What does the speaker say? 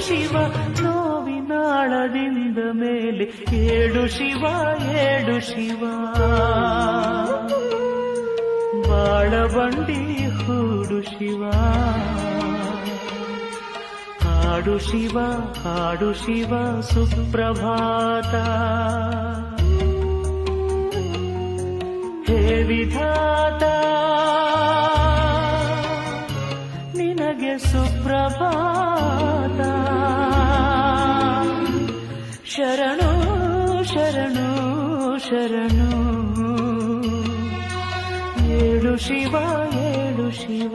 ಶಿವ ನೋವಿನಾಳದಿಂದ ಮೇಲೆ ಏಳು ಶಿವ ಏಳು ಶಿವ. ಬಾಳಬಂಡಿ ಹೂಡು ಶಿವ. ಹಾಡು ಶಿವ ಹಾಡು ಶಿವ, ಸುಪ್ರಭಾತ. ಹೇ ವಿಧಾತ. ನಿನಗೆ ಸುಪ್ರಭಾತ. ಶರಣು ಶರಣು ಶರಣು. ಏಳು ಶಿವ ಏಳು ಶಿವ.